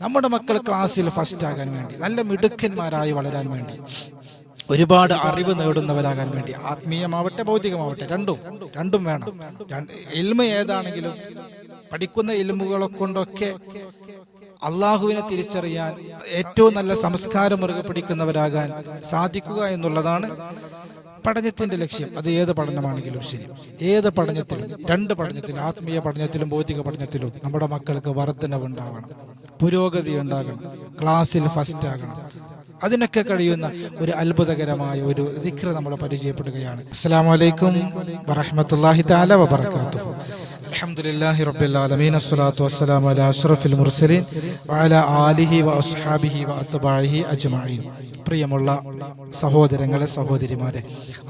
നമ്മുടെ മക്കൾ ക്ലാസ്സിൽ ഫസ്റ്റ് ആകാൻ വേണ്ടി നല്ല മിടുക്കന്മാരായി വളരാൻ വേണ്ടി ഒരുപാട് അറിവ് നേടുന്നവരാകാൻ വേണ്ടി ആത്മീയമാവട്ടെ ഭൗതികമാവട്ടെ രണ്ടും രണ്ടും വേണം. എൽമ ഏതാണെങ്കിലും പഠിക്കുന്ന എൽമുകളെ കൊണ്ടൊക്കെ അള്ളാഹുവിനെ തിരിച്ചറിയാൻ ഏറ്റവും നല്ല സംസ്കാരം മുറുകെ പിടിക്കുന്നവരാകാൻ സാധിക്കുക എന്നുള്ളതാണ് പഠനത്തിന്റെ ലക്ഷ്യം. അത് ഏത് പഠനമാണെങ്കിലും ശരി. ഏത് പഠനത്തിലും രണ്ട് പഠനത്തിലും ആത്മീയ പഠനത്തിലും ഭൗതിക പഠനത്തിലും നമ്മുടെ മക്കൾക്ക് വർധനവ് ഉണ്ടാവണം പുരോഗതി ഉണ്ടാകണം. ക്ലാസ്സിൽ ഫസ്റ്റ് ആകണം. അതിനൊക്കെ കഴിയുന്ന ഒരു അത്ഭുതകരമായ ഒരു ദിക്ര നമ്മൾ പരിചയപ്പെടുകയാണ്. അസ്സാം വലൈക്കും വറഹമത്തല്ലാഹി താല വബർക്കാത്തു അൽഹംദുലില്ലാഹി റബ്ബിൽ ആലമീൻ. അസ്സലാത്തു വസ്സലാമു അലാ അഷ്റഫിൽ മുർസലീൻ വഅലാ ആലിഹി വഅസ്ഹാബിഹി وأتباعه അജ്മഈൻ. പ്രിയമുള്ള സഹോദരങ്ങളെ സഹോദരിമാരെ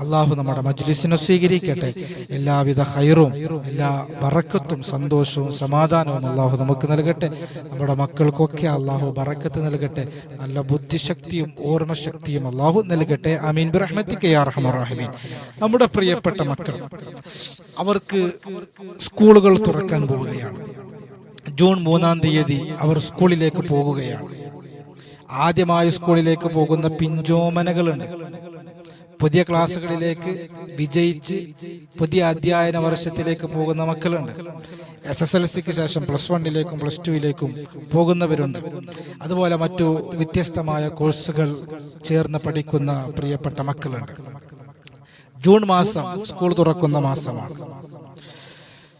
അള്ളാഹു നമ്മുടെ മജ്ലിസിനെ സ്വീകരിക്കട്ടെ. എല്ലാവിധ ഹൈറും എല്ലാ ബറക്കത്തും സന്തോഷവും സമാധാനവും അള്ളാഹു നമുക്ക് നൽകട്ടെ. നമ്മുടെ മക്കൾക്കൊക്കെ അള്ളാഹു ബറക്കത്ത് നൽകട്ടെ. നല്ല ബുദ്ധിശക്തിയും ഓർമ്മശക്തിയും അള്ളാഹു നൽകട്ടെ. അമീൻ ബിറഹ്മത്തിക്ക് യാ റഹ്മാൻ. നമ്മുടെ പ്രിയപ്പെട്ട മക്കൾ അവർക്ക് സ്കൂളുകൾ തുറക്കാൻ പോവുകയാണ്. ജൂൺ മൂന്നാം തീയതി അവർ സ്കൂളിലേക്ക് പോകുകയാണ് ആദ്യമായി സ്കൂളിലേക്ക് പോകുന്ന പിഞ്ചോമനകളുണ്ട്. പുതിയ ക്ലാസ്സുകളിലേക്ക് വിജയിച്ച് പുതിയ അധ്യയന വർഷത്തിലേക്ക് പോകുന്ന മക്കളുണ്ട്. എസ് എസ് എൽ സിക്ക് ശേഷം പ്ലസ് വണ്ണിലേക്കും പ്ലസ് ടുവിലേക്കും പോകുന്നവരുണ്ട്. അതുപോലെ മറ്റു വ്യത്യസ്തമായ കോഴ്സുകൾ ചേർന്ന് പഠിക്കുന്ന പ്രിയപ്പെട്ട മക്കളുണ്ട്. ജൂൺ മാസം സ്കൂൾ തുറക്കുന്ന മാസമാണ്.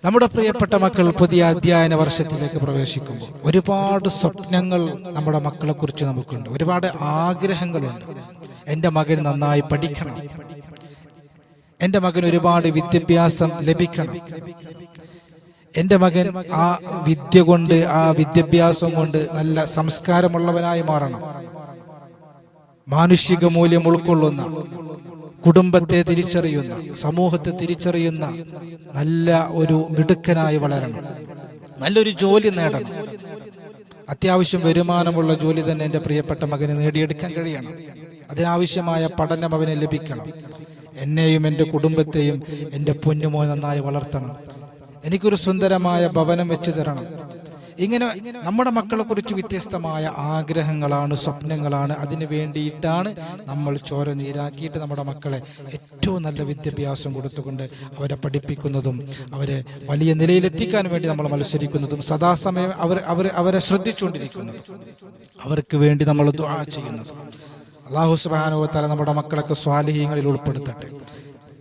നമ്മുടെ പ്രിയപ്പെട്ട മക്കൾ പുതിയ അധ്യയന വർഷത്തിലേക്ക് പ്രവേശിക്കുമ്പോൾ ഒരുപാട് സ്വപ്നങ്ങൾ നമ്മുടെ മക്കളെ കുറിച്ച് നമുക്കുണ്ട്. ഒരുപാട് ആഗ്രഹങ്ങളുണ്ട്. എന്റെ മകൻ നന്നായി പഠിക്കണം. എന്റെ മകൻ ഒരുപാട് വിദ്യാഭ്യാസം ലഭിക്കണം. എന്റെ മകൻ ആ വിദ്യ കൊണ്ട് ആ വിദ്യാഭ്യാസം കൊണ്ട് നല്ല സംസ്കാരമുള്ളവനായി മാറണം. മാനുഷിക മൂല്യം ഉൾക്കൊള്ളുന്ന കുടുംബത്തെ തിരിച്ചറിയുന്ന സമൂഹത്തെ തിരിച്ചറിയുന്ന നല്ല ഒരു മിടുക്കനായി വളരണം. നല്ലൊരു ജോലി നേടണം. അത്യാവശ്യം വരുമാനമുള്ള ജോലി തന്നെ എന്റെ പ്രിയപ്പെട്ട മകന് നേടിയെടുക്കാൻ കഴിയണം. അതിനാവശ്യമായ പഠനം അവന് ലഭിക്കണം. എന്നെയും എന്റെ കുടുംബത്തെയും എന്റെ പൊന്നുമോ നന്നായി വളർത്തണം. എനിക്കൊരു സുന്ദരമായ ഭവനം വെച്ചു തരണം. ഇങ്ങനെ നമ്മുടെ മക്കളെ കുറിച്ച് വ്യത്യസ്തമായ ആഗ്രഹങ്ങളാണ് സ്വപ്നങ്ങളാണ്. അതിന് വേണ്ടിയിട്ടാണ് നമ്മൾ ചോര നീരാക്കിയിട്ട് നമ്മുടെ മക്കളെ ഏറ്റവും നല്ല വിദ്യാഭ്യാസം കൊടുത്തുകൊണ്ട് അവരെ പഠിപ്പിക്കുന്നതും അവരെ വലിയ നിലയിലെത്തിക്കാൻ വേണ്ടി നമ്മൾ മത്സരിക്കുന്നതും സദാസമയം അവർ അവർ അവരെ ശ്രദ്ധിച്ചുകൊണ്ടിരിക്കുന്നതും അവർക്ക് വേണ്ടി നമ്മൾ ദുആ ചെയ്യുന്നതും. അള്ളാഹു സുബാനുവത്താല നമ്മുടെ മക്കളൊക്കെ സ്വാലിഹീങ്ങളിൽ ഉൾപ്പെടുത്തട്ടെ.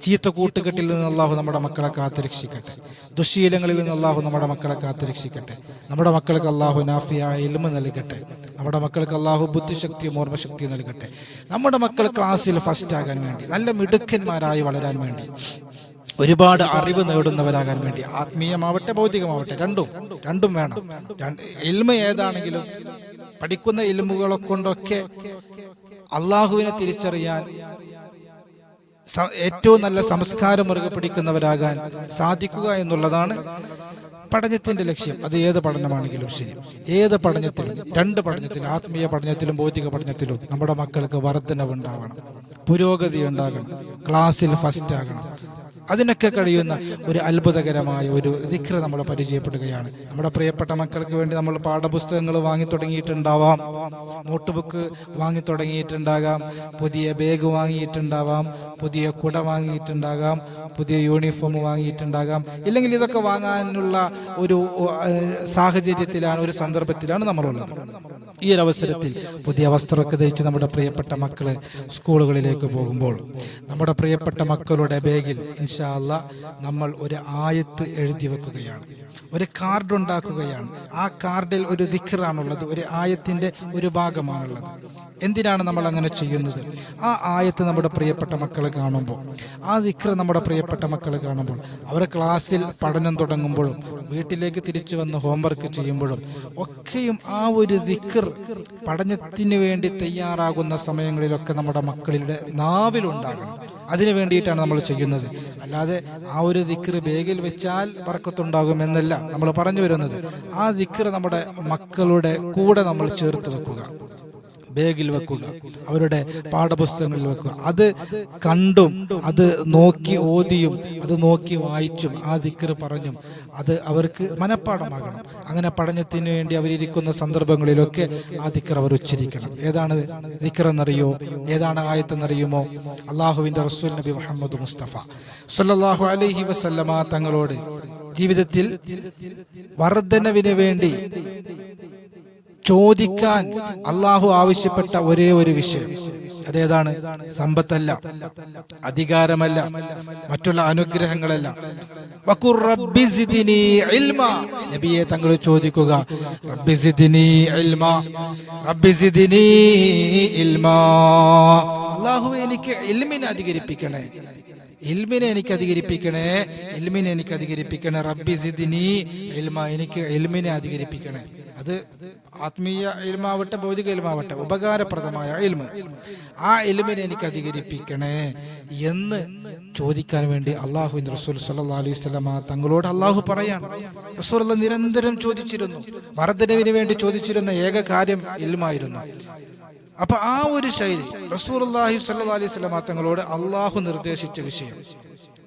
ചീത്ത കൂട്ടുകെട്ടിൽ നിന്ന് അള്ളാഹു നമ്മുടെ മക്കളെ കാത്തുരക്ഷിക്കട്ടെ. ദുശീലങ്ങളിൽ നിന്ന് അള്ളാഹു നമ്മുടെ മക്കളെ കാത്തുരക്ഷിക്കട്ടെ. നമ്മുടെ മക്കൾക്ക് അള്ളാഹു നാഫിയ എൽമ നൽകട്ടെ. നമ്മുടെ മക്കൾക്ക് അള്ളാഹു ബുദ്ധിശക്തിയും ഓർമ്മശക്തിയും നൽകട്ടെ. നമ്മുടെ മക്കൾ ക്ലാസ്സിൽ ഫസ്റ്റ് ആകാൻ വേണ്ടി നല്ല മിടുക്കന്മാരായി വളരാൻ വേണ്ടി ഒരുപാട് അറിവ് നേടുന്നവരാകാൻ വേണ്ടി ആത്മീയമാവട്ടെ ഭൗതികമാവട്ടെ രണ്ടും രണ്ടും വേണം. രണ്ട് ഇൽമ ഏതാണെങ്കിലും പഠിക്കുന്ന ഇൽമുകളെ കൊണ്ടൊക്കെ അള്ളാഹുവിനെ തിരിച്ചറിയാൻ ഏറ്റവും നല്ല സംസ്കാരം മുറുകെ പിടിക്കുന്നവരാകാൻ സാധിക്കുക എന്നുള്ളതാണ് പഠനത്തിന്റെ ലക്ഷ്യം. അത് ഏത് പഠനമാണെങ്കിലും ശരി. ഏത് പഠനത്തിലും രണ്ട് പഠനത്തിലും ആത്മീയ പഠനത്തിലും ഭൗതിക പഠനത്തിലും നമ്മുടെ മക്കൾക്ക് വർധനവ് ഉണ്ടാവണം പുരോഗതി ഉണ്ടാകണം. ക്ലാസ്സിൽ ഫസ്റ്റ് ആകണം. അതിനൊക്കെ കഴിയുന്ന ഒരു അത്ഭുതകരമായ ഒരു ദിക്ര നമ്മൾ പരിചയപ്പെടുകയാണ്. നമ്മുടെ പ്രിയപ്പെട്ട മക്കൾക്ക് വേണ്ടി നമ്മൾ പാഠപുസ്തകങ്ങൾ വാങ്ങി തുടങ്ങിയിട്ടുണ്ടാവാം. നോട്ട് ബുക്ക് വാങ്ങി തുടങ്ങിയിട്ടുണ്ടാകാം. പുതിയ ബാഗ് വാങ്ങിയിട്ടുണ്ടാവാം. പുതിയ കുട വാങ്ങിയിട്ടുണ്ടാകാം. പുതിയ യൂണിഫോം വാങ്ങിയിട്ടുണ്ടാകാം. ഇല്ലെങ്കിൽ ഇതൊക്കെ വാങ്ങാനുള്ള ഒരു സാഹചര്യത്തിലാണ് ഒരു സന്ദർഭത്തിലാണ് നമ്മളുള്ളത്. ഈ ഒരു അവസരത്തിൽ പുതിയ വസ്ത്രമൊക്കെ ധരിച്ച് നമ്മുടെ പ്രിയപ്പെട്ട മക്കൾ സ്കൂളുകളിലേക്ക് പോകുമ്പോൾ നമ്മുടെ പ്രിയപ്പെട്ട മക്കളുടെ ബാഗിൽ ഇൻഷാല്ല നമ്മൾ ഒരു ആയത്ത് എഴുതി വെക്കുകയാണ്. ഒരു കാർഡ് ഉണ്ടാക്കുകയാണ്. ആ കാർഡിൽ ഒരു ദിഖറാണുള്ളത് ഒരു ആയത്തിന്റെ ഒരു ഭാഗമാണുള്ളത്. എന്തിനാണ് നമ്മൾ അങ്ങനെ ചെയ്യുന്നത്? ആ ആയത്ത് നമ്മുടെ പ്രിയപ്പെട്ട മക്കൾ കാണുമ്പോൾ ആ ദിഖർ നമ്മുടെ പ്രിയപ്പെട്ട മക്കൾ കാണുമ്പോൾ അവർ ക്ലാസ്സിൽ പഠനം തുടങ്ങുമ്പോഴും വീട്ടിലേക്ക് തിരിച്ചു വന്ന് ഹോംവർക്ക് ചെയ്യുമ്പോഴും ഒക്കെയും ആ ഒരു ദിഖർ പഠനത്തിന് വേണ്ടി തയ്യാറാകുന്ന സമയങ്ങളിലൊക്കെ നമ്മുടെ മക്കളുടെ നാവിലുണ്ടാകണം. അതിനു വേണ്ടിയിട്ടാണ് നമ്മൾ ചെയ്യുന്നത്. അല്ലാതെ ആ ഒരു ദിക്ർ ബേഗിൽ വെച്ചാൽ പറക്കത്തുണ്ടാകും എന്നല്ല നമ്മൾ പറഞ്ഞു വരുന്നത്. ആ ദിക്ർ നമ്മുടെ മക്കളുടെ കൂടെ നമ്മൾ ചേർത്ത് വെക്കുക. ബാഗിൽ വെക്കുക അവരുടെ പാഠപുസ്തകങ്ങളിൽ വെക്കുക. അത് കണ്ടും അത് നോക്കി ഓതിയും അത് നോക്കി വായിച്ചും ആ ദിക്കർ പറഞ്ഞും അത് അവർക്ക് മനഃപ്പാടമാകണം അങ്ങനെ പഠനത്തിന് വേണ്ടി അവരിയ്ക്കുന്ന സന്ദർഭങ്ങളിലൊക്കെ ആ ദിക്കർ അവർ ഉച്ചരിക്കണം. ഏതാണ് ദിക്കർ എന്നറിയോ ഏതാണ് ആയത്തെന്നറിയുമോ? അള്ളാഹുവിന്റെ റസൂൽ നബി മുഹമ്മദ് മുസ്തഫ സല്ലാഹു അലൈഹി വസല്ലമ തങ്ങളോട് ജീവിതത്തിൽ വർധനവിന് വേണ്ടി ചോദിക്കാൻ അള്ളാഹു ആവശ്യപ്പെട്ട ഒരേ ഒരു വിഷയം. അതേതാണ്? സമ്പത്തല്ല. അധികാരമല്ല. മറ്റുള്ള അനുഗ്രഹങ്ങളല്ല. നബിയെ തങ്ങൾ ചോദിക്കുക. അള്ളാഹു എനിക്ക് ഇൽമിനെ അധികരിപ്പിക്കണേ. ഇൽമിനെ എനിക്ക് അധികരിപ്പിക്കണേ. ഇൽമിനെ എനിക്ക് അധികരിപ്പിക്കണേ. റബ്ബി സിദിനി ഇൽമ എനിക്ക് ഇൽമിനെ അധികരിപ്പിക്കണേ. അത് ആത്മീയ ഇൽമാവട്ടെ ഭൗതിക ഇൽമാവട്ടെ ഉപകാരപ്രദമായ ഇൽമ്. ആ ഇൽമിനെ എനിക്ക് അധികരിപ്പിക്കണേ എന്ന് ചോദിക്കാൻ വേണ്ടി അള്ളാഹുവിൻ റസൂൽ സല്ലാ അലൈഹി സ്വലമ തങ്ങളോട് അള്ളാഹു പറയാണ്. റസൂൽ നിരന്തരം ചോദിച്ചിരുന്നു. വർദ്ധനവിന് വേണ്ടി ചോദിച്ചിരുന്ന ഏക കാര്യം ഇൽമായിരുന്നു. അപ്പൊ ആ ഒരു ശൈലി റസൂൽ അള്ളാഹി സല്ലാ അലൈഹി സ്വലമ തങ്ങളോട് അള്ളാഹു നിർദ്ദേശിച്ച വിഷയം.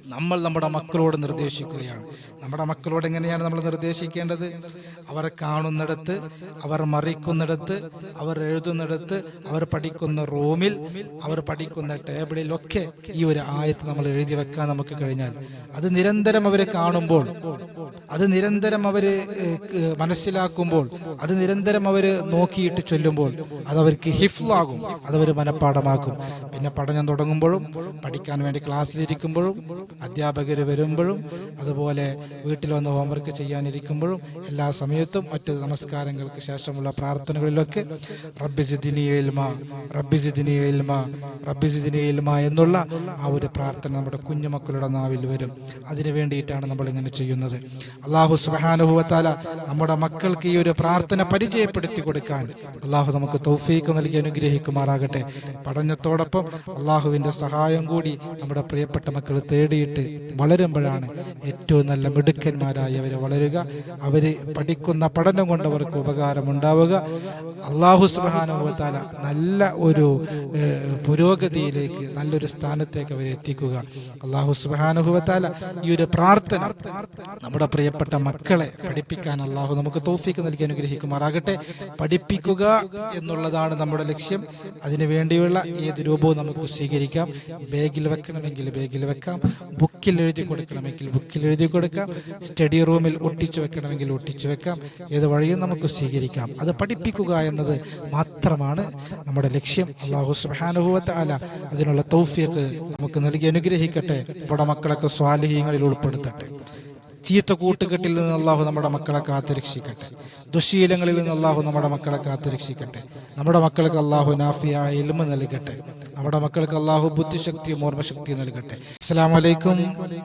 നമ്മൾ നമ്മുടെ മക്കളോട് നിർദ്ദേശിക്കുകയാണ്. നമ്മുടെ മക്കളോട് എങ്ങനെയാണ് നമ്മൾ നിർദ്ദേശിക്കേണ്ടത്? അവർ കാണുന്നിടത്ത് അവർ മറിക്കുന്നിടത്ത് അവർ എഴുതുന്നിടത്ത് അവർ പഠിക്കുന്ന റൂമിൽ അവർ പഠിക്കുന്ന ടേബിളിലൊക്കെ ഈ ഒരു ആയത്ത് നമ്മൾ എഴുതി വെക്കാൻ നമുക്ക് കഴിഞ്ഞാൽ അത് നിരന്തരം അവരെ കാണുമ്പോൾ അത് നിരന്തരം അവർ മനസ്സിലാക്കുമ്പോൾ അത് നിരന്തരം അവർ നോക്കിയിട്ട് ചൊല്ലുമ്പോൾ അത് അവർക്ക് ഹിഫ്ലാകും അതവർ മനഃപ്പാടമാക്കും പിന്നെ പഠനം തുടങ്ങുമ്പോഴും പഠിക്കാൻ വേണ്ടി ക്ലാസ്സിലിരിക്കുമ്പോഴും അധ്യാപകർ വരുമ്പോഴും അതുപോലെ വീട്ടിൽ വന്ന് ഹോംവർക്ക് ചെയ്യാനിരിക്കുമ്പോഴും എല്ലാ സമയത്തും മറ്റ് നമസ്കാരങ്ങൾക്ക് ശേഷമുള്ള പ്രാർത്ഥനകളിലൊക്കെ റബ്ബി റബ്ബിസിദിനി എൽമ എന്നുള്ള ആ ഒരു പ്രാർത്ഥന നമ്മുടെ കുഞ്ഞുമക്കളുടെ നാവിൽ വരും. അതിനു വേണ്ടിയിട്ടാണ് നമ്മൾ ഇങ്ങനെ ചെയ്യുന്നത് അള്ളാഹു സുബാനുഭവത്താല നമ്മുടെ മക്കൾക്ക് ഈ ഒരു പ്രാർത്ഥന പരിചയപ്പെടുത്തി കൊടുക്കാൻ അള്ളാഹു നമുക്ക് തൗഫീക്ക് നൽകി അനുഗ്രഹിക്കുമാറാകട്ടെ. പഠനത്തോടൊപ്പം അള്ളാഹുവിന്റെ സഹായം കൂടി നമ്മുടെ പ്രിയപ്പെട്ട മക്കൾ തേടിയിട്ട് വളരുമ്പോഴാണ് ഏറ്റവും നല്ല മിടുക്കന്മാരായി അവർ വളരുക. അവർ പഠിക്കുന്ന പഠനം കൊണ്ട് അവർക്ക് ഉപകാരമുണ്ടാവുക. അള്ളാഹു സുബാനുഭവത്താല നല്ല ഒരു പുരോഗതിയിലേക്ക് നല്ലൊരു സ്ഥാനത്തേക്ക് അവരെ എത്തിക്കുക. അള്ളാഹു സുബാനുഭവത്താല ഈ ഒരു പ്രാർത്ഥന നമ്മുടെ പ്രിയപ്പെട്ട മക്കളെ പഠിപ്പിക്കാൻ അള്ളാഹു നമുക്ക് തോഫിക്ക് നൽകി അനുഗ്രഹിക്കുമാറാകട്ടെ. പഠിപ്പിക്കുക എന്നുള്ളതാണ് നമ്മുടെ ലക്ഷ്യം. അതിനു വേണ്ടിയുള്ള ഏത് രൂപവും നമുക്ക് സ്വീകരിക്കാം. ബാഗിൽ വെക്കണമെങ്കിൽ ബാഗിൽ വെക്കാം. ബുക്കിൽ എഴുതി കൊടുക്കണമെങ്കിൽ ബുക്കിൽ എഴുതി കൊടുക്കാം. സ്റ്റഡി റൂമിൽ ഒട്ടിച്ചു വെക്കണമെങ്കിൽ ഒട്ടിച്ചു വെക്കാം. ഏത് വഴിയും നമുക്ക് സ്വീകരിക്കാം. അത് പഠിപ്പിക്കുക എന്നത് മാത്രമാണ് നമ്മുടെ ലക്ഷ്യം. അള്ളാഹു സുബാനുഭവത്തെ അല അതിനുള്ള തൗഫിയൊക്കെ നമുക്ക് നൽകി അനുഗ്രഹിക്കട്ടെ. നമ്മുടെ മക്കളൊക്കെ സ്വാലിഹീങ്ങളിൽ ഉൾപ്പെടുത്തട്ടെ. ചീത്ത കൂട്ടുകെട്ടിൽ നിന്ന് അള്ളാഹു നമ്മുടെ മക്കളെ കാത്തുരക്ഷിക്കട്ടെ. ദുശീലങ്ങളിൽ നിന്ന് അള്ളാഹു നമ്മുടെ മക്കളെ കാത്തുരക്ഷിക്കട്ടെ. നമ്മുടെ മക്കൾക്ക് അള്ളാഹു നാഫിയ ഇൽമ നൽകട്ടെ. നമ്മുടെ മക്കൾക്ക് അള്ളാഹു ബുദ്ധിശക്തിയും ഓർമ്മശക്തിയും നൽകട്ടെ. അസ്സാം വലൈക്കും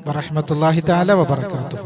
വറഹമത്തല്ലാഹി താല വബർക്കാത്തു